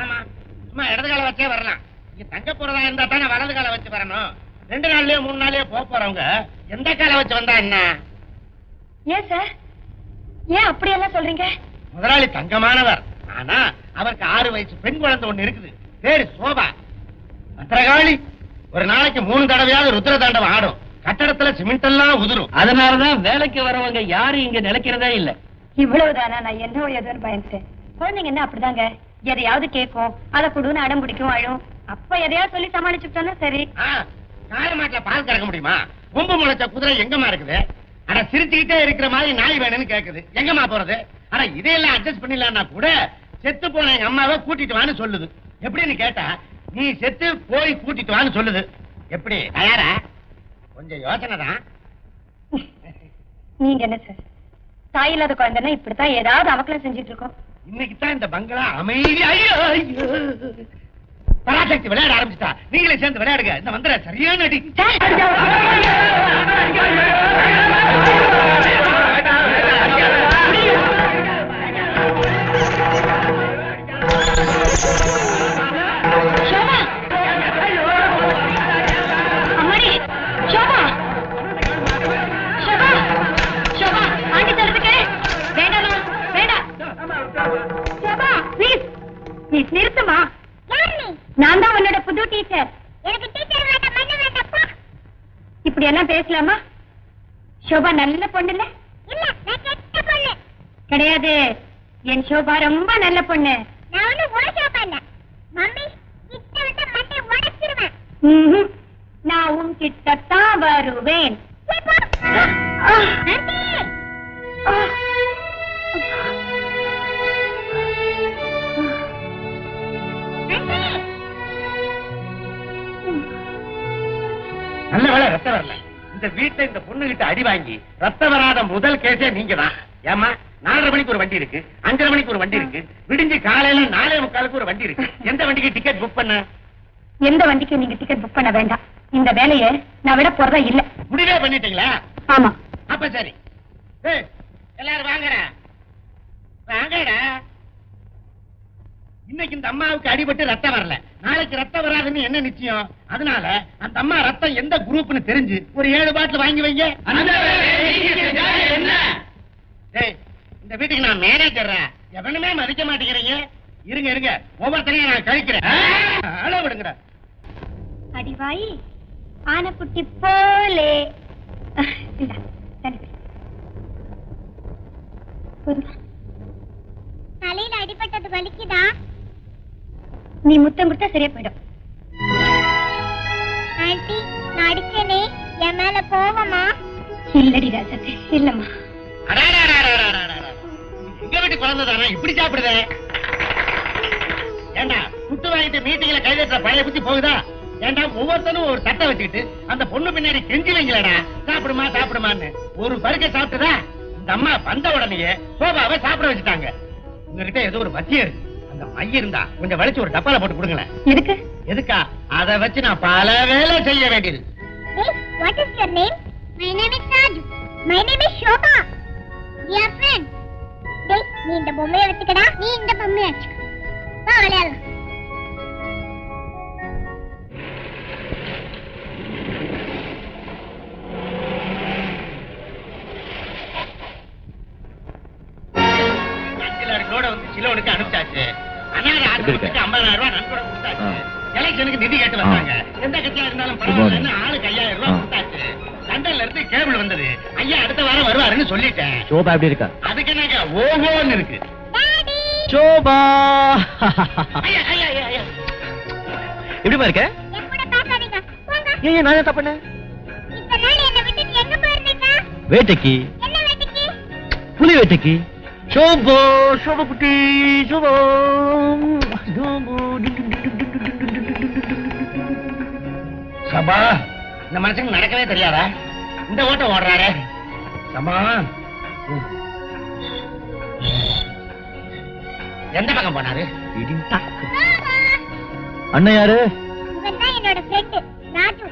ஆமா சும்மா இடது கால வச்சே வரலாம். இங்க தங்க போறதா இருந்தா தானே வலது கால வச்சு வரணும். ரெண்டு நாள்லயே மூணு நாள்லயே போக போறவங்க எந்த கால வச்சு வந்தா என்ன? ஏன் சார்? ஏன் அப்படியெல்லாம் சொல்றீங்க? முதலாளி தங்கமானவர். ஆனா அவருக்கு ஆறு வயசு பெண் குழந்தை ஒண்ணு இருக்குது. பேரு சோபா. பத்திரகாளி. ஒரு நாளைக்கு மூணு தடவையாவது ருத்ர தாண்டவம் ஆடும். கட்டடத்துல சிமெண்ட் எல்லாம் உதிரும். அதனாலதான் வேலைக்கு வரவங்க யாரும் இங்க நிலைக்கிறதே இல்ல. இவ்வளவுதானா? நான் என்ன ஏதோன்னு பயந்துட்டேன். குழந்தைங்க என்ன அப்படிதாங்க? எதையாவது கேட்கும். அதை கொடுன்னு அடம் பிடிக்கும் அழும். அப்ப எதையாவது சொல்லி சமாளிச்சுட்டோன்னா சரி. ஆ, காயமாட்டுல பால் கறக்க முடியுமா? கொம்பு முளைச்ச குதிரை எங்கம்மா இருக்குது? அட சிரிச்சுக்கிட்டே இருக்கிற மாதிரி நாய் வேணும்னு கேக்குது. எங்கம்மா போறது? அட இதையெல்லாம் அட்ஜஸ்ட் பண்ணிடலாம்னா கூட செத்து போன எங்க அம்மாவை கூட்டிட்டு வான்னு சொல்லுது. எப்படின்னு கேட்டா நீ செத்து போய் கூட்டிட்டு வான்னு சொல்லுது. எப்படி தயாரா? கொஞ்சம் யோசனை தான். நீங்க என்ன சார்? தாய் இல்லாத குழந்தைன்னா இப்படித்தான் ஏதாவது அவக்கலம் செஞ்சுட்டு இருக்கோம். இன்னைக்கு தான் இந்த பங்களா அமைதி. ஐயோ பராசக்தி விளையாட ஆரம்பிச்சிட்டா. நீங்களே சேர்ந்து விளையாடுங்க. இந்த மந்திர சரியான அடி. நிறுத்துமா? நான் தான் உன்னோட புது டீச்சர். எனக்கு டீச்சர் வேண்டாம் மண்ணு வேண்டாம்ப்பா இப்படி எல்லாம் பேசலாமா? ஷோபா நல்ல பொண்ணு இல்ல இல்ல நான் கெட்ட பொண்ணு. கிடையாது. என் ஷோபா ரொம்ப நல்ல பொண்ணு. நான் ஒண்ணு உன ஷோபா இல்ல. மம்மி கிட்ட விட்டு மண்டை உடைச்சிருவேன். நான் உன் கிட்டத்தான் வருவேன். ஆ. நல்ல வேலை ரத்தம் வரல. இந்த வீட்டை இந்த பொண்ணு கிட்ட அடி வாங்கி ரத்தம் வராத முதல் கேஸே நீங்க தான் ஏமா நாலரை மணிக்கு ஒரு வண்டி இருக்கு அஞ்சரை மணிக்கு ஒரு வண்டி இருக்கு விடிஞ்சு காலையில நாலே முக்காலுக்கு ஒரு வண்டி இருக்கு. எந்த வண்டிக்கு டிக்கெட் புக் பண்ண? எந்த வண்டிக்கும் நீங்க டிக்கெட் புக் பண்ண வேண்டாம். இந்த வேலையை நான் விட போறதா இல்ல. முடிவே பண்ணிட்டீங்களா? ஆமா. அப்ப சரி. எல்லாரும் வாங்கடா. வாங்கடா. இன்னைக்கு இந்த அம்மாவுக்கு அடிபட்டு ரத்தம் வரல. நாளைக்கு ரத்தம் வராதுன்னு என்ன நிச்சயம்? அதனால அந்த அம்மா ரத்தம் எந்த குரூப்னு தெரிஞ்சு ஒரு ஏழு பாட்டில் வாங்கி வைங்க. இந்த வீட்டுக்கு நான் மேனேஜர் எவனுமே மதிக்க மாட்டேங்கிறீங்க. இருங்க இருங்க. ஒவ்வொருத்தரையும் நான் கழிக்கிறேன். அள விடுங்கடா. அடிவாயி ஆனைக்குட்டி போலே? தலையில அடிபட்டது வலிக்குதா? நீ முத்தம் கொடுத்தா சரியா போயிடும். ஆன்ட்டி நான் அடிச்சேனே. என் மேல கோவமா? இல்லடி ராஜாத்தி இல்லம்மா. எங்க வீட்டு குழந்தை இப்படி சாப்பிடுதே. ஏண்டா குட்டு வாங்கிட்டு மீட்டிங்ல கைதட்டுற பழைய புத்தி போகுதா? ஏண்டா ஒவ்வொருத்தனும் ஒரு தட்டை வச்சுக்கிட்டு அந்த பொண்ணு பின்னாடி கெஞ்சி வைங்களடா சாப்பிடுமா சாப்பிடுமான்னு. ஒரு பருக்க சாப்பிட்டுதா? இந்த அம்மா வந்த உடனேயே சோபாவை சாப்பிட வச்சுட்டாங்க. உங்ககிட்ட ஏதோ ஒரு மத்தியம் இருக்கு. அந்த மைய இருந்தா கொஞ்சம் வலிச்சு ஒரு டப்பால போட்டு கொடுங்களேன் எதுக்கு எதுக்கா அதை வச்சு நான் பல வேலை செய்ய வேண்டியது what is your name? My name is Raju. My name is Shobha. Dear friend. டேய் நீ இந்த பொம்மையை வச்சுக்கடா நீ இந்த பொம்மையை வச்சுக்க வா விளையாடலாம் சிலோனுக்கு அனுப்பிச்சாச்சு. அனாதை ஆசிரமத்துக்கு ஐம்பதாயிரம் ரூபாய் நன்கொடை கொடுத்தாச்சு. எலெக்ஷனுக்கு நிதி கேட்டு வந்தாங்க. எந்த கட்சியா இருந்தாலும் பரவாயில்லன்னு ஆளுக்கு ஐயாயிரம் ரூபாய் கொடுத்தாச்சு. லண்டன்ல இருந்து கேபிள் வந்தது. ஐயா அடுத்த வாரம் வருவாருன்னு சொல்லிட்டேன். சோபா எப்படி இருக்கா? அதுக்கு என்னங்க ஓஹோன்னு இருக்கு. சோபா. ஐயா ஐயா ஐயா எப்படிமா இருக்க? ஏன் நான் வேட்டைக்கு. என்ன வேட்டைக்கு? புலி வேட்டைக்கு. சோபோ சோபா குட்டி சோபோ சோபோ சபா இந்த மனுஷனுக்கு நடக்கவே தெரியாதா இந்த ஓட்டம் ஓடுறாரு சபா எந்த பக்கம் போனாரு அண்ணன் யாரு தான் என்னோட ஃப்ரெண்ட் ராஜு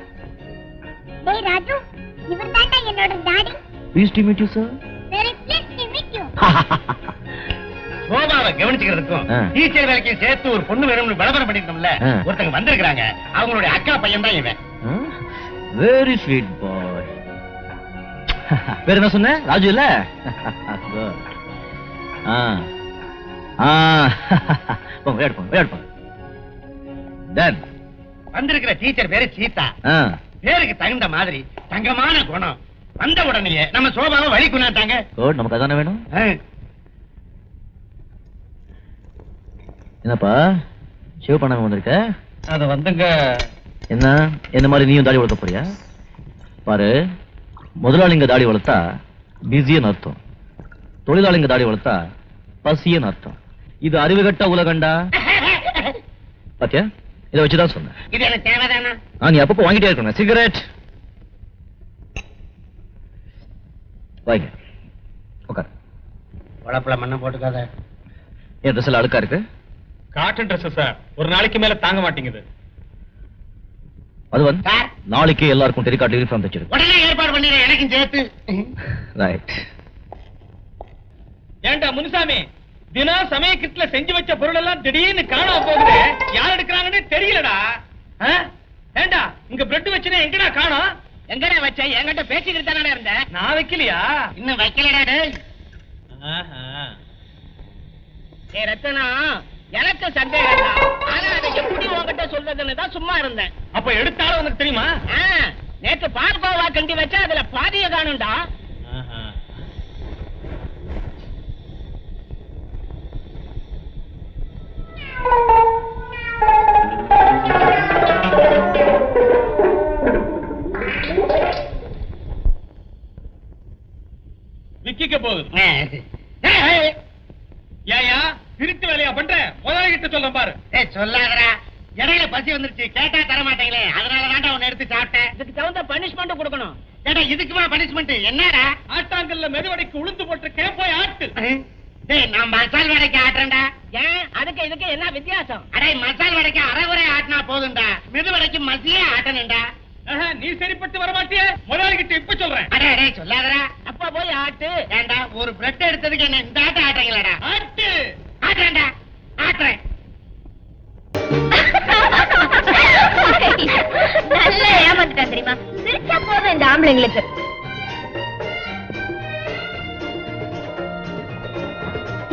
டேய் ராஜு இவர் தான்டா என்னோட daddy please to meet you sir very please சோபாவை கவனிச்சுக்கிறதுக்கும். டீச்சர் வேலைக்கு சேர்த்து ஒரு பொண்ணு வேணும்னு விளம்பரம் பண்ணிருந்தோம்ல. ஒருத்தங்க வந்திருக்காங்க அவங்களுடைய அக்கா பையன் தான் இவன் வெரி ஸ்வீட் பாய் பேர் என்ன சொன்ன? ராஜு இல்ல? வந்திருக்கிற டீச்சர் பேரு சீதா. பேருக்கு தகுந்த மாதிரி தங்கமான குணம். வந்த உடனேயே நம்ம சோபாவை வழி கொண்டாட்டாங்க. குட் நமக்கு அதானே வேணும்? என்னப்பா? ஷேவ் பண்ணாம வந்திருக்க? அது வந்துங்க. என்ன? என்ன மாதிரி நீயும் தாடி வளர்க்க போறியா? பாரு முதலாளிங்க தாடி வளர்த்தா பிஸின்னு அர்த்தம். தொழிலாளிங்க தாடி வளர்த்தா பசியன்னு அர்த்தம். இது அறிவுகட்ட உலகண்டா? பாத்தியா? இதை வச்சுதான் சொன்னேன். இது எனக்கு தேவைதானா? நீ அப்பப்போ வாங்கிட்டே இருக்கணும் சிகரெட் வாங்க. உட்கார் உழப்புல மண்ணை போட்டுக்காத. என் ட்ரெஸ் எல்லாம் அழுக்கா இருக்கு? காட்டன் ட்ரெஸ் சார் ஒரு நாளைக்கு மேல தாங்க மாட்டேங்குது. அது வந்து சார் நாளைக்கே எல்லாருக்கும் டெலிகாட் யூனிஃபார்ம் தச்சிருக்கு உடனே ஏற்பாடு பண்ணிடுறேன் எனக்கும் சேர்த்து. ரைட் ஏண்டா முனுசாமி? தினம் சமயக்கிட்டுல செஞ்சு வச்ச பொருள் எல்லாம் திடீர்னு காணாம போகுது. யார் எடுக்கிறாங்கன்னு தெரியலடா? ஏண்டா இங்க பிரெட் வச்சுனா எங்கடா காணோம்? எங்கடா வச்ச? என்கிட்ட பேசிக்கிட்டு தானே இருந்தேன் நான் வைக்கலையா? இன்னும் வைக்கலடா டேய். ஆஹா. ஏ ரத்தனா எனக்கு சந்தேகம் ஆனா அதை எப்படி உன்கிட்ட சொல்றதுன்னு தான் சும்மா இருந்தேன். அப்ப எடுத்தாலும் உனக்கு தெரியுமா? ஆ, நேத்து பால்கோவா கண்டி வச்சா அதுல பாதிய காணும்டா. ஆஹா. விக்கிக்க போகுது ஏயா திருட்டு வேலையா பண்ற? முதலாளி கிட்ட சொல்றேன் பாரு. ஏய் சொல்லாதடா. இடையில பசி வந்துருச்சு. கேட்டா தர மாட்டீங்களே அதனால தான்டா உன்னை எடுத்து சாப்பிட்டேன். இதுக்கு தகுந்த பனிஷ்மெண்ட் கொடுக்கணும். ஏடா இதுக்குமா பனிஷ்மெண்ட் என்னடா? ஆட்டாங்கல்ல மெதுவடைக்கு உளுந்து போட்டிருக்கேன் போய் ஆட்டு. டேய் நான் மசால் வடைக்கு ஆட்டுறேன்டா. ஏன்? அதுக்கு இதுக்கு என்ன வித்தியாசம்? அடே மசால் வடைக்கு அரைகுறை ஆட்டினா போதும்டா. மெது வடைக்கு மசியே ஆட்டணும்டா. நீ சரிப்பட்டு வர மாட்டியே முதலாளி கிட்ட இப்ப சொல்றேன். அடே அடே சொல்லாதடா. அப்பா போய் ஆட்டு. ஏண்டா ஒரு பிரெட் எடுத்ததுக்கு என்ன இந்த ஆட்ட ஆட்டங்களடா ஆட்டு. ஆட்டுறேன்டா ஆட்டுறேன். நல்லா ஏமாந்துட்டான் தெரியுமா? சிரிச்சா போதும் இந்த ஆம்பளைங்களுக்கு.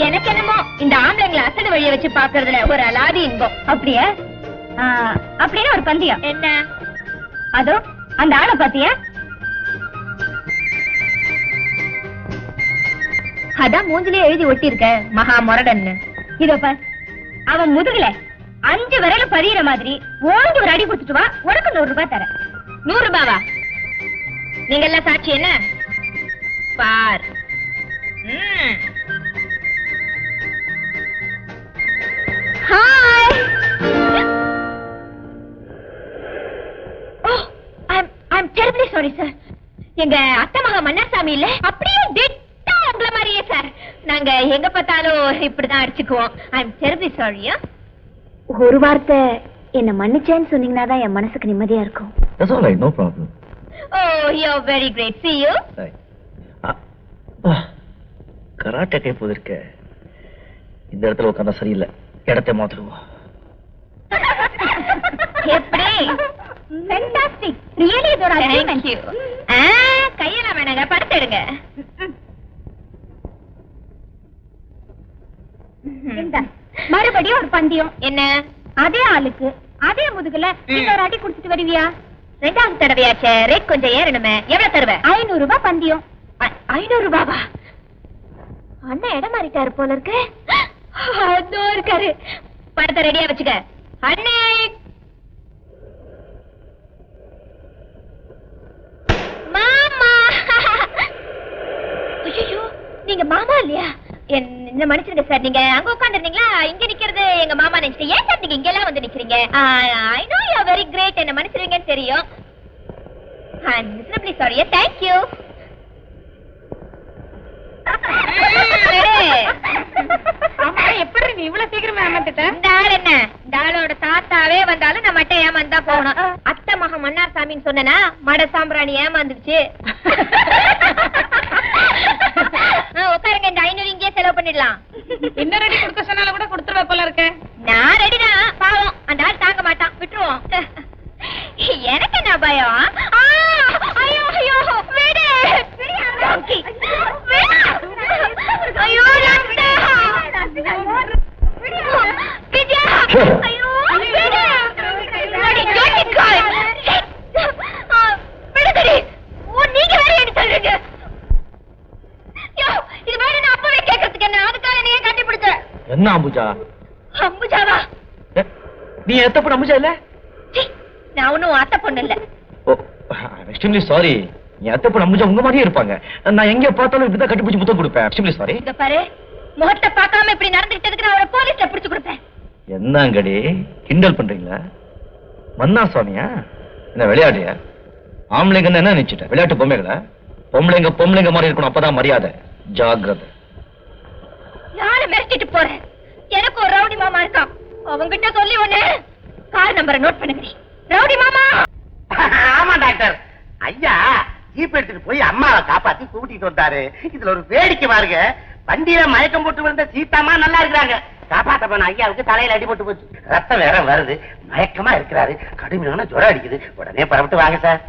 எனக்கு என்னமோ இந்த ஆம்பளைங்களை அசடு வழிய வச்சு பாக்குறதுல ஒரு அலாதி இன்பம். அப்படியா? அப்படின்னு ஒரு பந்தயம் என்ன? அதோ அந்த ஆளை பாத்தியா அதான் மூஞ்சிலே எழுதி ஒட்டி இருக்க மகா முரடன்னு. இதோ பார் அவன் முதுகுல அஞ்சு விரல பதியிற மாதிரி ஓங்கி ஒரு அடி கொடுத்துட்டு வா உனக்கு நூறு ரூபாய் தரேன். நூறு ரூபாவா? நீங்க எல்லாம் சாட்சி என்ன? பார். ஹாய் டெரிபிளி சாரி சார் எங்க அத்தை மகா மன்னாசாமி இல்ல? அப்படியே உங்கள மாதிரியே சார் நாங்க எங்க பார்த்தாலும் இப்படிதான் அடிச்சுக்குவோம். ஐம் டெரிபிளி சாரியா ஒரு வார்த்தை என்ன மன்னிச்சேன்னு சொன்னீங்கன்னா தான் என் மனசுக்கு நிம்மதியா இருக்கும். That's all right no problem oh you very great see you. Karate கை போதிருக்க. இந்த இடத்துல உட்காந்தா சரியில்லை. இடத்தை மாத்திடுவோம். எப்படி? ஃபென்டாஸ்டிக் ரியலி இது ஒரு அச்சீவ்மென்ட் ஆ கையெல்லாம் வேணாங்க. படுத்துடுங்க மறுபடியும் ஒரு பந்தயம். என்ன? அதே ஆளுக்கு அதே முதுகுல இன்னொரு அடி குடுத்துட்டு வருவியா? ரெண்டாவது தடவையாச்சே? ரேட் கொஞ்சம் ஏறணுமே. எவ்வளவு தருவ? ஐநூறு ரூபாய் பந்தயம். ஐநூறு ரூபாவா அண்ணன் இடம் மாறிட்டாரு போல இருக்கு. அதோ இருக்காரு. படத்தை ரெடியா வச்சுக்க. அண்ணே! மாமா! ஐயோ நீங்க மாமா இல்லையா? என்- என்ன மன்னிச்சிருங்க சார் நீங்க அங்க உட்காந்துருந்தீங்களா இங்க நிக்கிறது எங்க மாமா நினைச்சிட்டு ஏன் சார் நீங்க இங்க எல்லாம் வந்து நிக்கிறீங்க? I know you very great என்ன மன்னிச்சிருவீங்கன்னு தெரியும். மிஸ்ரப்ளி சாரி தேங்க் யூ எப்படி நீ இவ்வளவு சீக்கிரமா ஏமாத்திட்ட? இந்த ஆள் என்ன? இந்த ஆளோட தாத்தாவே வந்தாலும் நான் மட்டும் ஏமாந்து போகணும். அத்தை மக மன்னார் சாமின்னு சொன்னனா மட சாம்பிராணி ஏமாந்துருச்சு. உட்காருங்க இந்த ஐநூறு இங்கேயே செலவு பண்ணிடலாம். என்ன ரெடி கொடுக்க சொன்னாலும் கூட கொடுத்துருவ போல இருக்க. நான் ரெடிதான் பாவம். அந்த ஆள் தாங்க மாட்டான். விட்டுருவோம். எனக்கு என்ன பயம் ஐயோ ஐயோ விடு. ஐயோ. விஜயா ஐயோ விடு. விடுதடி. ஓ, நீங்க வேற என்ன சொல்றீங்க? இது மாதிரி நான் அப்பவே கேட்கறதுக்கு என்ன? அதுக்காக நீ ஏன் கட்டி பிடிச்ச என்ன அம்புஜா? அம்புஜாவா? நீ எத்தப்பட அம்புஜா இல்ல? நான் ஒண்ணும் அத்தை பொண்ணு இல்ல. எக்ஸ்ட்ரீம்லி சாரி என் அத்தப்பட அம்புஜா உங்க மாதிரியே இருப்பாங்க. நான் எங்க பார்த்தாலும் இப்படிதான் கட்டிப்பிடிச்சு முத்தம் கொடுப்பேன். எக்ஸ்ட்ரீம்லி சாரி இங்க பாரு முகத்தை பார்க்காம இப்படி நடந்துக்கிட்டதுக்கு நான் அவரை போலீஸ்ல பிடிச்சு கொடுப்பேன். என்னங்கடி? கிண்டல் பண்றீங்களா? மன்னா சுவாமியா? என்ன விளையாடுறியா? ஆம்பளைங்கன்னு என்ன நினைச்சிட்ட? விளையாட்டு பொம்மைகளா? பொம்பளைங்க பொம்பளைங்க மாதிரி இருக்கணும் அப்பதான் மரியாதை. ஜாக்கிரதை. நாளை மிரட்டிட்டு போறேன் எனக்கு ஒரு ரவுடி மாமா இருக்கான். அவங்கிட்ட சொல்லி ஒண்ணு. கார் நம்பரை நோட் பண்ணுங்க. ரவுடி மாமா. ஆமா டாக்டர். ஐயா ஜீப் எடுத்துட்டு போய் அம்மாவை காப்பாத்தி கூட்டிட்டு வந்தாரு. இதுல ஒரு வேடிக்கை பாருங்க. வண்டியில மயக்கம் போட்டு வந்த சீதாமா நல்லா இருக்கிறாங்க. காப்பாத்த போன ஐயாவுக்கு தலையில அடிபட்டு போச்சு. ரத்தம் வேற வருது. மயக்கமா இருக்கிறாரு. கடுமையான ஜுரம் அடிக்குது. உடனே பரவிட்டு வாங்க சார்.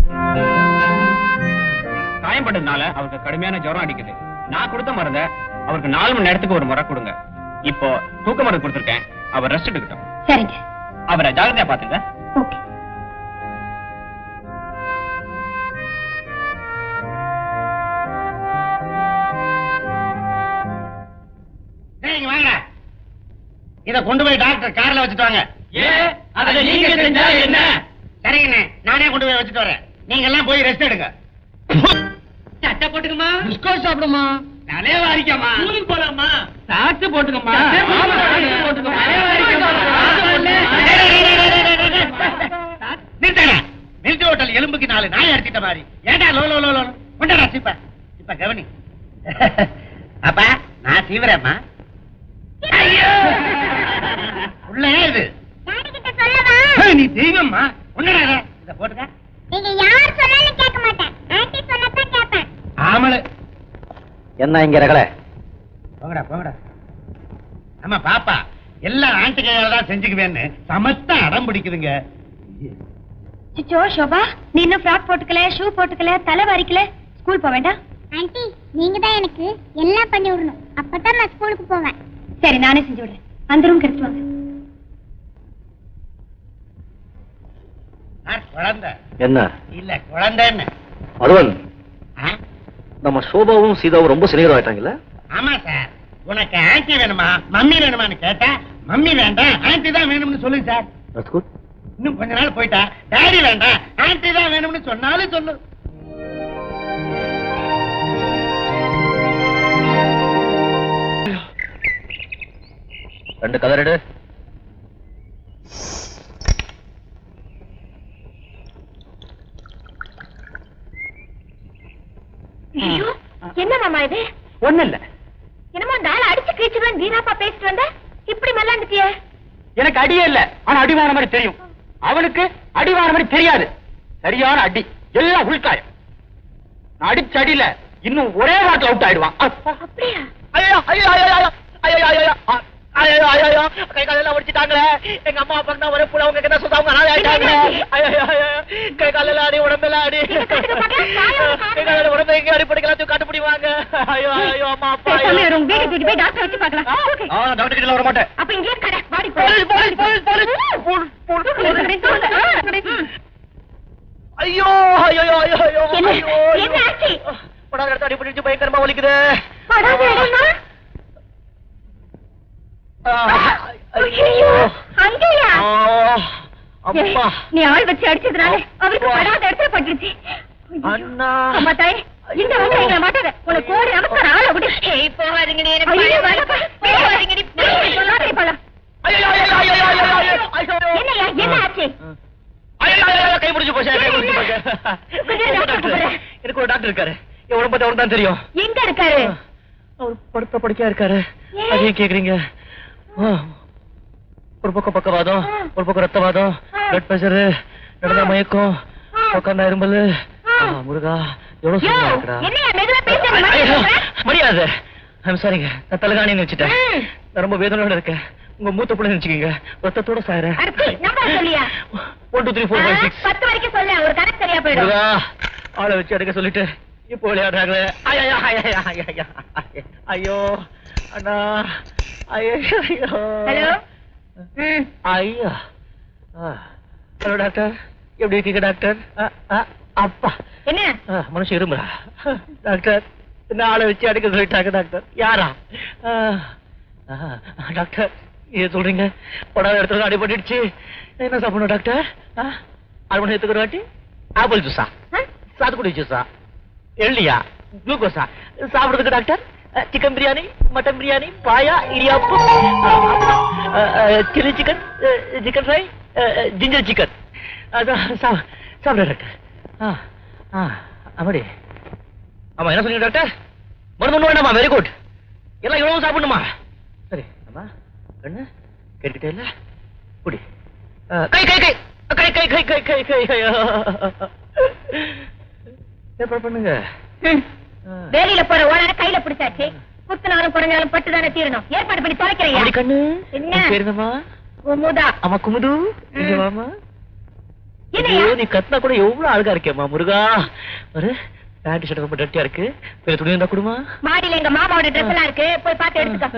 காயம்பட்டதுனால அவருக்கு கடுமையான ஜுரம் அடிக்குது. நான் கொடுத்த மருந்த அவருக்கு நாலு மணி நேரத்துக்கு ஒரு முறை கொடுங்க. இப்போ தூக்க மருந்து கொடுத்துருக்கேன். அவர் ரெஸ்ட் எடுக்கட்டும். சரிங்க. அவரை ஜாகிரதையா பாத்துங்க ஓகே. இத கொண்டு போய் டாக்டர் கார்ல வச்சுட்டு வாங்க. அதை நீங்க செஞ்சா என்ன? சரிங்கண்ணே நானே கொண்டு போய் வச்சுட்டு வரேன். நீங்க எல்லாம் போய் ரெஸ்ட் எடுங்க. சட்டை போட்டுக்கமா பிஸ்கோட் சாப்பிடுமா? தலைய வாரிக்கமா ஸ்கூலுக்கு போலாமா? சாக்ஸ் போட்டுக்கமா நிறுத்தடா மில்க் ஹோட்டல் எலும்புக்கு நாலு நாய் அடிச்சிட்ட மாதிரி. ஏண்டா லோ லோ லோ லோ கொண்டடா சிப்ப. இப்ப கவனி. அப்பா நான் சீவிரம்மா உள்ள இது நீ தெய்வம்மா. ஒன்னடா இத. இத போட்டுக்க. நீங்க யார் சொன்னாலும் கேட்க மாட்டேன். ஆன்ட்டி சொன்னதான் கேட்பேன். ஆமல என்ன இங்க ரகல? போங்கடா போங்கடா. ஆமா பாப்பா எல்லாம் ஆண்டி கையால தான் செஞ்சுக்குவேன்னு சமத்தா அடம் பிடிக்குதுங்க. சிச்சோ சோபா நீ இன்னும் ஃப்ராக் போட்டுக்கல ஷூ போட்டுக்கல தலை வாரிக்கல? ஸ்கூல் போக வேண்டாம்? ஆன்ட்டி நீங்க தான் எனக்கு எல்லாம் பண்ணி விடணும். அப்பதான் நான் ஸ்கூலுக்கு போவேன். சரி நானே செஞ்சு விடுறேன். அந்த ரூம் கிடைச்சு வாங்க. நான் குழந்தை. என்ன? இல்ல குழந்தைன்னு. அதுவன் ஆ? நம்ம சோபாவும் சீதாவும் ரொம்ப சிநேகிதம் ஆயிட்டாங்கல்ல? ஆமா சார். உனக்கு ஆன்டி வேணுமா? மம்மி வேணுமான்னு கேட்டா மம்மி வேண்டாம் ஆன்டி தான் வேணும்னு சொல்லுங்க சார். இன்னும் கொஞ்ச நாள் போயிட்டா டாடி வேண்டாம் ஆன்டி தான் வேணும்னு சொன்னாலும் சொல்லு. ரெண்டு கலர் எடு. ஐயோ, என்ன மாமா இது? ஒண்ணு இல்ல. என்னமோ அந்த ஆள் அடிச்சு கிழிச்சுதான் வீணாப்பா பேசிட்டு வந்த? இப்படி மல்லாந்துட்டியே. எனக்கு அடியே இல்ல ஆனா அடிவான மாதிரி தெரியும். அவனுக்கு அடிவான மாதிரி தெரியாது. சரியான அடி எல்லாம் உள்காயம். அடிச்ச அடியில இன்னும் ஒரே வாரத்துல அவுட் ஆயிடுவான். அப்படியா? ஐயோ ஐயோ ஐயோ ஐயோ ஐயோ. ஐயோ கை காலெல்லாம் ஒடிச்சிட்டாங்களே எங்க அம்மா அப்பா தான் ஒரே புள்ள அவங்க சொல்றாங்க அவங்க நாளே ஆயிட்டாங்களே ஐயோ கை காலெல்லாம் அடி உடம்பெல்லாம் அடி கை கால உடம்பு எங்க அடி படிக்கலாம் காட்டு பிடிவாங்க ஐயோ ஐயோ அம்மா அப்பா ஐயோ. பேசாம உங்க வீட்டுக்கு கூட்டிட்டு போய் டாக்டர் வச்சு பார்க்கலாம் Okay. நான் டாக்டர் கிட்ட வர மாட்டேன் அப்ப இங்கே கடை வாடி போலீஸ், போலீஸ், போலீஸ், போலீஸ். போல், போல், போலீஸ். ஐயோ ஐயோ ஐயோ ஐயோ என்ன? ஐயோ, என்ன ஐயோ. ஆச்சு? படாத இடத்துல அடிபட்டுச்சு பயங்கரமா வலிக்குது படாத? நீ ஆள் வச்சு அடிச்சதுனால அவருக்கு படாத இடத்துல பட்டுருச்சு அம்மா தாய் இந்த வந்து எங்களை மாட்டாத உனக்கு கோடி நமக்கு ஆள விடு போகாதீங்க என்னையா டாக்டர் இருக்காரு என் உடம்பத்தை தெரியும் எங்க இருக்காரு அவர் படுத்த படுக்கையா இருக்காரு அதையும் கேக்குறீங்க ஒரு பக்கம் பக்கவாதம் ஒரு பக்கம் ரத்தவாதம் பிளட் பிரஷர் நடந்தா மயக்கம் உட்காந்தா இரும்பல். முருகா எவ்வளவு ஐம் சாரிங்க நான் தலைகாணின்னு வச்சுட்டேன். ரொம்ப வேதனையோட இருக்கேன். உங்க மூத்த பிள்ளை நினைச்சுக்கீங்க. ரத்தத்தோட சொல்லியா? One two three four five six பத்து வரைக்கும் சொல்ல ஒரு கணக்கு சரியா போயிடும். ஆளை வச்சு எடுக்க சொல்லிட்டு இப்போ விளையாடுறாங்களே. ஐயா ஐயா ஐயா ஐயோ. அண்ணா. ஐயோ ஹலோ? ஐயா. Hello doctor. எப்படி இருக்கீங்க டாக்டர்? அப்பா. என்ன? மனுஷன் இருமுறா டாக்டர் என்ன ஆளை வச்சு அடிக்க சொல்லிட்டாங்க டாக்டர். யாரா? டாக்டர் ஏன் சொல்றீங்க. படாத இடத்துல அடிபட்டுடுச்சு. என்ன சாப்பிடணும் டாக்டர்? அரை மணி நேரத்துக்கு வாட்டி? ஆப்பிள் ஜூஸா? சாத்துக்குடி ஜூஸா? எள்ளியா? குளுக்கோஸா? சாப்பிடுறதுக்கு doctor? Chicken biryani mutton biryani paya இடியாப்பு chilli chicken chicken fry ginger chicken அதான் சாப்பிட டாக்டர் ஆ ஆ அப்படி ஆமா என்ன சொன்னீங்க டாக்டர் மருந்து ஒண்ணு வேண்டாமா வெரி குட் எல்லாம் இவ்வளவு சாப்பிடணுமா சரி அம்மா கண்ணு கேட்டுக்கிட்டே இல்ல குடி ஆ, கை கை கை கை கை கை கை கை கை கை ஏற்பாடு பண்ணுங்க வேலையில போற ஓனான கையில பிடிச்சாச்சு. குத்துனாலும் குறைஞ்சாலும் பட்டு தானே தீரணும். ஏற்பாடு பண்ணி தொலைக்கிறையா கண்ணு. என்ன? குமுதா. அம்மா குமுது. வாமா நீ கத்தினா கூட எவ்வளவு அழகா இருக்கேம்மா முருகா. ஒரு பேண்ட் ஷர்ட் ரொம்ப டட்டியா இருக்கு. வேற துணி இருந்தா கொடுமா? மாடியில எங்க மாமாவோட ட்ரெஸ் எல்லாம் இருக்கு. போய் பார்த்து எடுத்துக்க.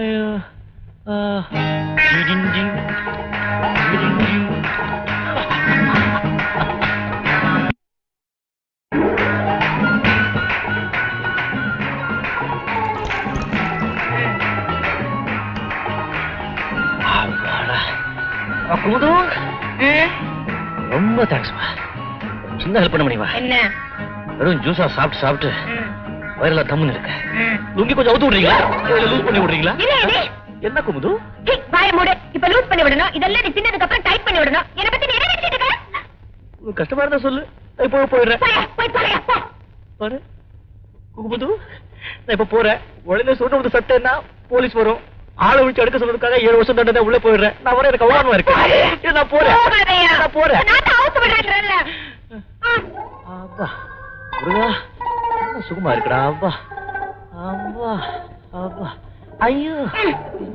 குமுது. ரொம்ப தேங்க்ஸ்மா சின்ன ஹெல்ப் பண்ண முடியுமா? என்ன? வெறும் ஜூஸா சாப்பிட்டு சாப்பிட்டு. வயிறுல தம்முன்னு இருக்கு. லுங்கி கொஞ்சம் அவுத்து விடுறீங்களா? இல்ல லூஸ் பண்ணி விடுறீங்களா? என்ன குமுது? வாய மூடு. இப்ப லூஸ் பண்ணி விடணும். இதெல்லாம் நீ சின்னதுக்கு அப்புறம் டைட் பண்ணி விடணும். என்ன பத்தி நீ என்ன நினைச்சிட்டு இருக்க? கஷ்டமா இருந்தா சொல்லு. நான் இப்போ போயிடுறேன். போயா, போய். பாரு. குமுது நான் இப்ப போறேன். உடனே சொல்ற வந்து சட்டேன்னா போலீஸ் வரும். ஆளை விழிச்சு அடுக்க சொல்றதுக்காக ஏழு வருஷம் தண்டனை உள்ள போயிடுறேன். நான் வர எனக்கு அவமானமா இருக்கு நான் போறேன். நான் போறேன். அப்பா முருகா சுகமா இருக்குடா? அப்பா. அப்பா அப்பா. ஐயோ.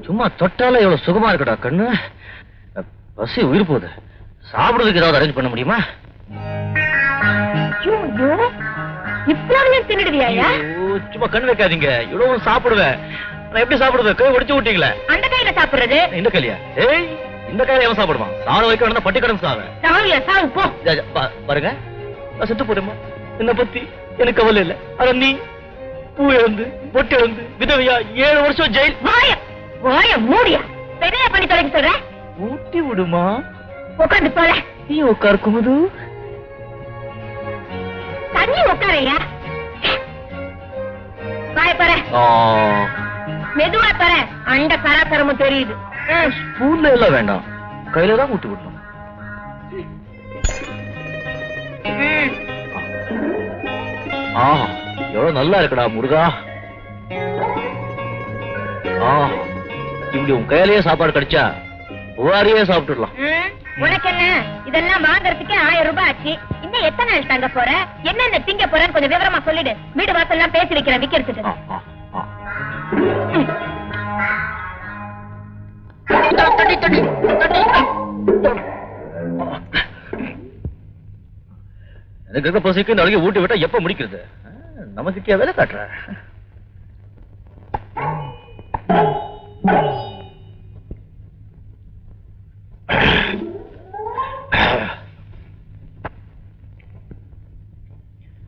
சும்மா தொட்டால எவ்வளவு சுகமா இருக்குடா கண்ணு. பசி உயிர் போகுது. சாப்பிடுறதுக்கு ஏதாவது அரேஞ்ச் பண்ண முடியுமா? சும்மா கண் வைக்காதீங்க. இவ்வளவு சாப்பிடுவேன். நான் எப்படி சாப்பிடுவேன் கை ஒடிச்சு விட்டீங்களே அந்த கையில சாப்பிடுறது? இந்த கையிலையா ஏய் இந்த கையில எவன் சாப்பிடுவான்? சாண வைக்க வேணா பட்டி கடன் சாவேன் சாவியா சாவு போ. பாருங்க. நான் செத்து போறேம்மா என்ன பத்தி எனக்கு கவலை இல்ல. ஆனா நீ பூ இழந்து பொட்டு இழந்து விதவையா ஏழு வருஷம் ஜெயில். வாய வாய மூடியா? பெரிய பண்ணி தொலைக்க சொல்ற? ஊட்டி விடுமா? உட்காந்து போல நீ உட்கார் குமுது தண்ணி உட்காரையா? வாய பாரு. மெதுவா பாரு அண்ட கராக்கரமும் தெரியுது. ஸ்பூன்ல எல்லாம் வேண்டாம். கையில தான் ஊட்டி விடணும். எவ்வளவு நல்லா இருக்குடா முருகா. ஆ இப்படி உன் கையிலேயே சாப்பாடு கிடைச்சா புகாரியே சாப்பிட்டுடலாம். உனக்கு என்ன இதெல்லாம் வாங்குறதுக்கே ஆயிரம் ரூபாய் ஆச்சு. இன்னும் எத்தனை நாள் தங்க போற? என்னென்ன திங்க போறன்னு கொஞ்சம் விவரமா சொல்லிடு. வீடு வாசல் எல்லாம் பேசி வைக்கிறேன் விக்கிறதுக்கு. எனக்கு இருக்க பசிக்கு நாளைக்கு ஊட்டி விட்டா எப்ப முடிக்கிறது? நமக்கு வேலை காட்டுற.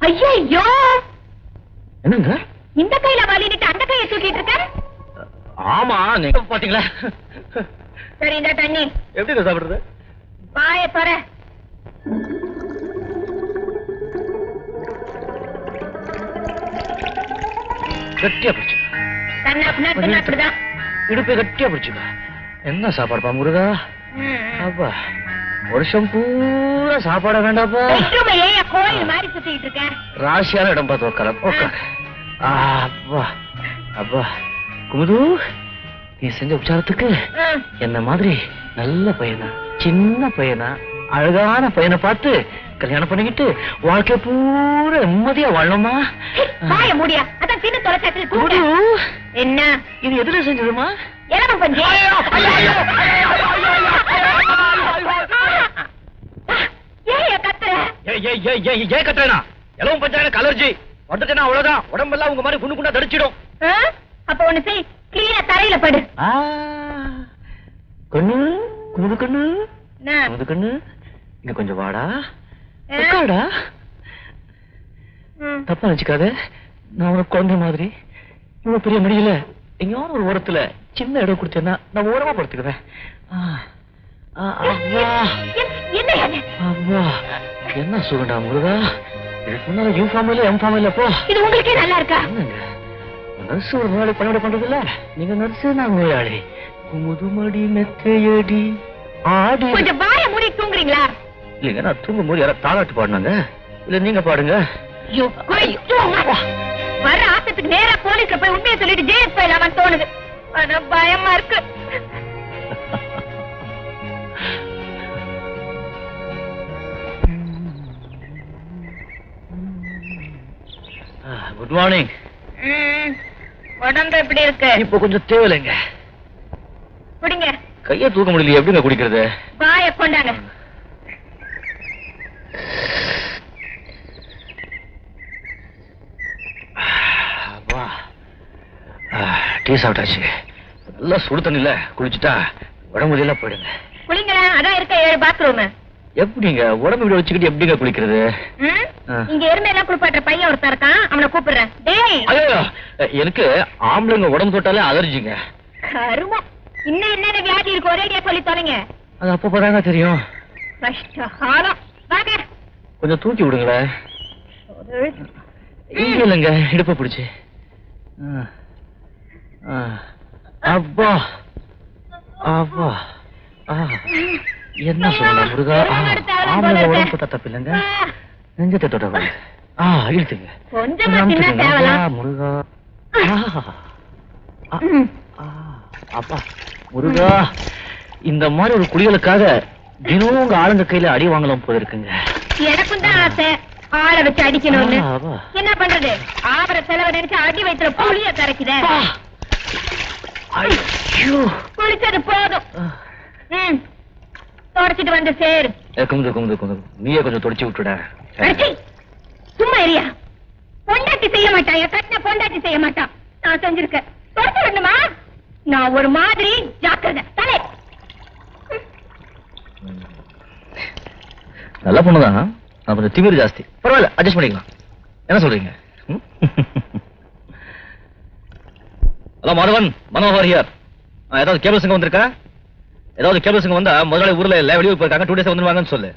ஐயோ என்னங்க? இந்த கையில வலிட்டு அந்த கையை தூக்கிட்டு இருக்க? ஆமா நீங்க பாத்தீங்களா? சரி இந்த தண்ணி. எப்படி சாப்பிடுறது? வாய பார கட்டியா பிடிச்சு அப்படிதான். இடுப்பை கட்டியா பிடிச்சுக்க என்ன சாப்பாடுப்பா முருகா? அப்பா வருஷம் பூரா சாப்பாட வேண்டாப்பா கோயில் மாதிரி சுத்திட்டு இருக்க? ராசியான இடம் பார்த்து உட்கார உட்கார அப்பா அப்பா குமுது நீ செஞ்ச உபச்சாரத்துக்கு. என்ன மாதிரி நல்ல பையனா சின்ன பையனா அழகான பையனை பார்த்து கல்யாணம் பண்ணிக்கிட்டு வாழ்க்கை பூரா நிம்மதியா வாழணுமா வாய மூடியா அதான் கூப்பிடு என்ன இது எதுல செஞ்சதுமா இளம பஞ்சு ஏன் கத்துற ஏன் கட்டுறேனா எலவும் பஞ்சாயத்து அலர்ஜி வந்துட்டேன்னா அவ்வளவுதான். உடம்பெல்லாம் உங்க மாதிரி குண்டு குண்டா தடிச்சிடும்? அப்ப ஒண்ணு செய். கிளீனா தரையில படு. கண்ணு குமுது கண்ணு? குமுது கண்ணு. இங்க கொஞ்சம் வாடா. ம். தப்பா நினைச்சுக்காத. நான் உனக்கு குழந்தை மாதிரி. இவ்வளவு பெரிய மடியில எங்கேயாவது ஒரு ஓரத்துல சின்ன இடம் கொடுத்தேன்னா நான் ஓரமா படுத்துக்குவேன். என்ன சுகண்டா முருகா? இதுக்கு முன்னால யூ ஃபார்ம் இல்ல எம் ஃபார்ம் இல்ல போ. இது உங்களுக்கே நல்லா இருக்கா? நர்ஸ் ஒரு நோயாளி பணிவிட பண்றது இல்ல நீங்க நர்ஸ் நான் நோயாளி. முதுமடி மெத்தையடி. ஆடி. கொஞ்சம் வாய மூடி தூங்குறீங்களா? இல்லைங்க நான் தூங்கும் போது யாராவது தாளாட்டு பாடினாங்க. இல்ல நீங்க பாடுங்க. வர ஆசத்துக்கு நேரா போலீஸ்ல போய் உண்மையை சொல்லிட்டு ஜெயிலுக்கு போயிடலாமான்னு தோணுது. ஆனா பயமா இருக்கு. குட் மார்னிங் உடம்பு எப்படி இருக்கு? இப்போ கொஞ்சம் தேவையில்லைங்க. குடிங்க. கையை தூக்க முடியல எப்படிங்க குடிக்கிறது? வாய கொண்டாங்க. டீ சாப்பிட்டாச்சு. நல்லா சுடு தண்ணில குளிச்சுட்டா உடம்பு முடியல போயிடுங்க. குளிங்களேன் அதான் இருக்க ஏழு பாத்ரூம் எப்படிங்க? உடம்பு இப்படி வச்சுக்கிட்டு எப்படிங்க குளிக்கிறது. இங்க எருமையெல்லாம் குளிப்பாட்டுற பையன் ஒருத்தன் இருக்கான். அவனை கூப்பிடுறேன். எனக்கு ஆம்பளைங்க உடம்பு தொட்டாலே அலர்ஜிங்க கருமம். இன்னும் என்னென்ன வியாதி இருக்கு? ஒரேடியா சொல்லி தொலைங்க. அது அப்ப தாங்க தெரியும். வாங்க. கொஞ்சம் தூக்கி விடுங்களேன் இல்லைங்க இடுப்ப பிடிச்சு. அப்பா. அப்பா. ஆ. என்ன சொல்லலாம் முருகா? ஆ, ஆம்பளைங்க உடம்பு தொட்டா தப்பு இல்லைங்க. நெஞ்சத்தை. ஆ இழுத்துங்க. முருகா. அப்பா முருகா இந்த மாதிரி ஒரு குளிகளுக்காக தினமும் உங்க ஆளுங்க கையில அடி வாங்கலாம் போல இருக்குங்க. எனக்கும் தான் ஆசை. ஆளை வச்சு அடிக்கணும்னு. என்ன பண்றது? ஆபர செலவு நினைச்சு அடி வயிற்றுல புளிய கரைக்குதே. குளிச்சது போதும். தொடச்சிட்டு வந்து சேரு. குமுது குமுது குமுது. நீயே கொஞ்சம் தொடச்சி விட்டுட. சும்மா இருயா பொண்டாட்டி செய்ய மாட்டான் என் கட்டின பொண்டாட்டி செய்ய மாட்டான் நான் செஞ்சிருக்கேன் தொடச்சு விடணுமா? நான் ஒரு மாதிரி ஜாக்கிரதை. தலை. நல்ல பொண்ணுதான் நான் கொஞ்சம் திமிரு ஜாஸ்தி. பரவாயில்ல அட்ஜஸ்ட் பண்ணிக்கலாம். என்ன சொல்றீங்க? ஹலோ மாதவன். மனோகர் ஹியர் ஏதாவது கேபிள் சங்கம் வந்திருக்கா? ஏதாவது கேபிள்ஸுங்க வந்தா முதலாளி ஊர்ல இல்ல வெளியூர் போயிருக்காங்க டூ டேஸ் வந்துருவாங்கன்னு சொல்லு.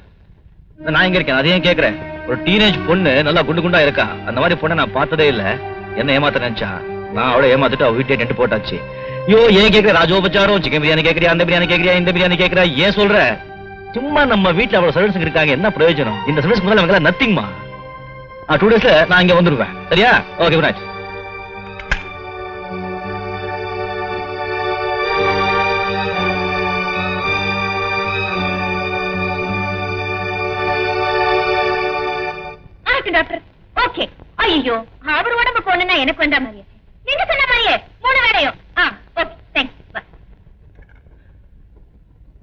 நான் இங்க இருக்கேன்? அதையும் கேக்குறேன். ஒரு டீனேஜ் பொண்ணு நல்லா குண்டு குண்டா இருக்கா? அந்த மாதிரி பொண்ணை நான் பார்த்ததே இல்ல. என்ன ஏமாத்த நினைச்சா? நான் அவளை ஏமாத்துட்டு அவ வீட்டை நெட்டு போட்டாச்சு. ஐயோ ஏன் கேட்கற ராஜோபச்சாரம் சிக்கன் பிரியாணி கேக்குறியா அந்த பிரியாணி கேக்குறியா இந்த பிரியாணி கேக்குறியா ஏன் சொல்ற? சும்மா நம்ம வீட்டுல அவ்வளவு சர்வீஸ் இருக்காங்க. என்ன பிரயோஜனம்? இந்த சர்வீஸ் முதல்ல நத்திங்மா டூ டேஸ்ல நான் இங்க வந்துருவேன். சரியா? ஓகே குட் ஐயோ அவர் உடம்பு போகணும்னா எனக்கு வந்த மாதிரியே. நீங்க சொன்ன மாதிரியே மூணு வேலையும் ஆ ஓகே தேங்க்ஸ்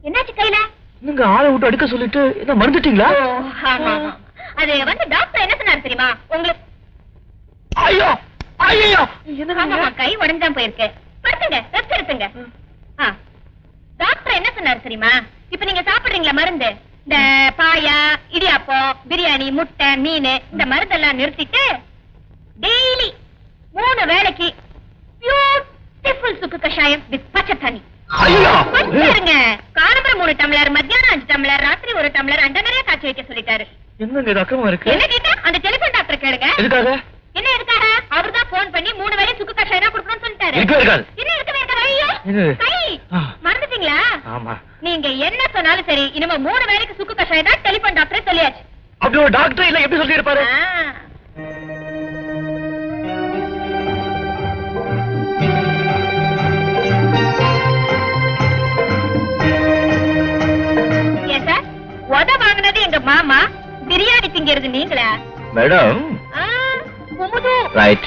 என்னாச்சு கையில? நீங்க ஆளை விட்டு அடுக்க சொல்லிட்டு என்ன மறந்துட்டீங்களா. அது வந்து டாக்டர் என்ன சொன்னாரு தெரியுமா? உங்களுக்கு ஐயோ ஐயோ! கை உடஞ்சுதான் போயிருக்கு. படுத்துங்க ரெஸ்ட் எடுத்துங்க. டாக்டர் என்ன சொன்னாரு தெரியுமா? இப்ப நீங்க சாப்பிடுறீங்களா மருந்து? இந்த பாயா இடியாப்பம் பிரியாணி முட்டை மீன் இந்த மருந்தெல்லாம் நிறுத்திட்டு டெய்லி மூணு வேளைக்கு பியூட்டிஃபுல் சுக்கு கஷாயம் வித் பச்சை தண்ணி. காலம்பரம் மூணு டம்ளர் மத்தியானம் அஞ்சு டம்ளர் ராத்திரி ஒரு டம்ளர் அண்ட நிறைய காய்ச்சி வைக்க சொல்லிட்டாரு. அக்கமா இருக்கு? என்ன கேட்டா அந்த டெலிபோன் டாக்டர் கேளுங்க. எதுக்காக? என்ன எதுக்காக? அவர்தான் போன் பண்ணி மூணு வேளை சுக்கு கஷாயம் தான் கொடுக்கணும்னு சொல்லிட்டாரு. என்ன இருக்கவே இருக்காது ஐயோ! இது. கை! ஆ. மறந்துட்டீங்களா? ஆமா. நீங்க என்ன சொன்னாலும் சரி இனிமே மூணு வேளைக்கு சுக்கு கஷாயம் தான் டெலிபோன் டாக்டர் சொல்லியாச்சு. அப்படி ஒரு டாக்டர் இல்ல எப்படி சொல்லி இருப்பாரு உத வாங்கினது எங்க மாமா? பிரியாணி திங்கிறது நீங்களா? மேடம். ரைட்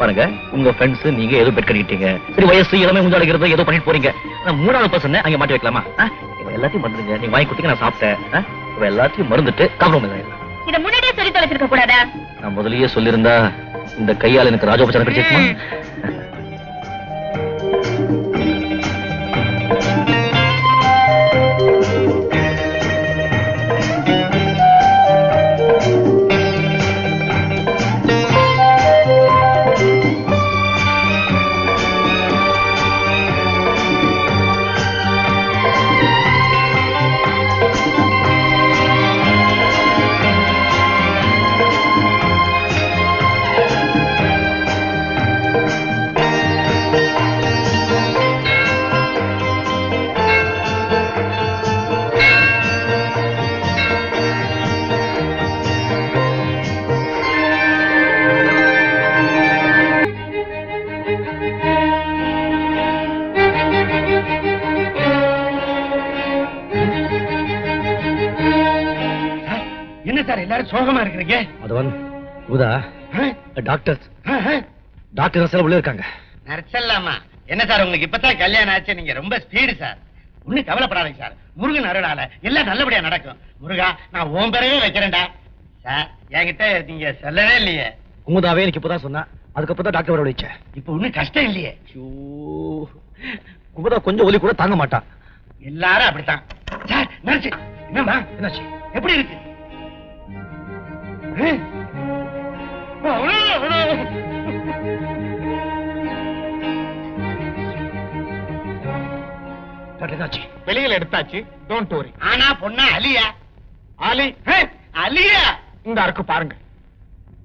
பாருங்க உங்க ஃப்ரெண்ட்ஸ் நீங்க ஏதோ பெட் கட்டிக்கிட்டீங்க. சரி வயசு எல்லாமே உண்டாடுகிறது ஏதோ பண்ணிட்டு போறீங்க. நான் மூணாவது பர்சன் அங்க மாட்டி வைக்கலாமா? இவன் எல்லாத்தையும் மறந்துங்க நீங்க வாங்கி கொடுத்தீங்க நான் சாப்பிட்டேன். எல்லாத்தையும் மறந்துட்டு காம்ப்ரமைஸ் இதை முன்னாடியே சொல்லி தொலைச்சிருக்க கூடாதா? நான் முதலியே சொல்லியிருந்தா இந்த கையால் எனக்கு ராஜோபச்சாரம் கிடைச்சிருக்குமா? சார் எல்லாரும் சோகமா இருக்கிறீங்க? மதவன் உதா ஆ? டாக்டர் சார் உள்ள இருக்காங்க. நடிச்சிடலாமா என்ன சார் உங்களுக்கு இப்பதான் கல்யாணம் ஆச்சு? நீங்க ரொம்ப ஸ்பீடு சார். ஒண்ணும் கவலைப்படாதீங்க சார். முருகன் அருளால எல்லாம் நல்லபடியா நடக்கும். முருகா நான் உன் பேரையே வைக்கிறேன்டா. சார் என்கிட்ட நீங்க சொல்லவே இல்லையே. குமுதாவே எனக்கு இப்பதான் சொன்னா. அதுக்கப்புறம் தான் டாக்டர் வர வச்சேன் இப்ப ஒண்ணும் கஷ்டம் இல்லையே. குமுதா கொஞ்சம் ஒலி கூட தாங்க மாட்டான். எல்லாரும் அப்படித்தான். சார் நடிச்சு என்னம்மா என்னாச்சு? எப்படி இருக்கு? வெளியில எடுத்தாச்சு. டோன்ட் வரி ஆனா பொண்ணா அலியா? ஆ, அலியா? இந்த அருக்கு பாருங்க.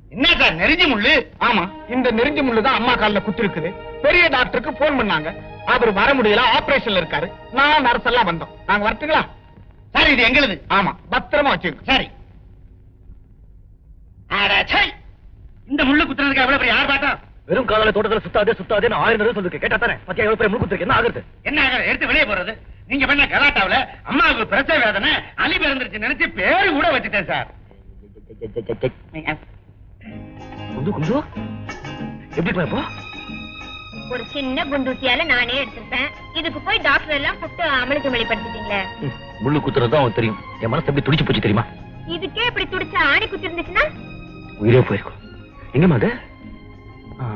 என்ன சார் நெருஞ்சி முள்ளு? ஆமா இந்த நெருஞ்சி முள்ளு தான் அம்மா கால்ல குத்து இருக்குது பெரிய டாக்டருக்கு போன் பண்ணாங்க. அவர் வர முடியல ஆபரேஷன்ல இருக்காரு. நான் நர்ஸ் எல்லாம் வந்தோம். நாங்க வரட்டுங்களா? சார் இது எங்களுது. ஆமா பத்திரமா வச்சுங்க சரி. இந்த முள்ளு குத்துறதுக்கு எவ்வளவு பெரிய ஆர்ப்பாட்டம்? வெறும் காலால தோட்டத்துல சுத்தாதே சுத்தாதே நான் ஆயிரம் தடவை சொல்லிருக்கேன் கேட்டா தானே? பத்தியா எவ்வளவு பெரிய முழுக்கு என்ன ஆகுது என்ன? எடுத்து வெளியே போறது. நீங்க பண்ண கலாட்டாவுல அம்மாவுக்கு பிரசவ வேதனை அலி பிறந்துருச்சு நினைச்சு பேரு கூட வச்சுட்டேன் சார். குண்டு குண்டு? எப்படி இப்போ? ஒரு சின்ன குண்டூசியால நானே எடுத்திருப்பேன். இதுக்கு போய் டாக்டர் எல்லாம் கூப்பிட்டு வெளிப்படுத்திட்டீங்களே? ம், முள்ளு குத்துறது தான் அவனுக்கு தெரியும். என் மனசு எப்படி துடிச்சு போச்சு தெரியுமா? இதுக்கே இப்படி துடிச்சா ஆணி குத்தி இருந்துச்சுன்னா உயிரே போயிருக்கும் எங்கம்மா அது ஆ.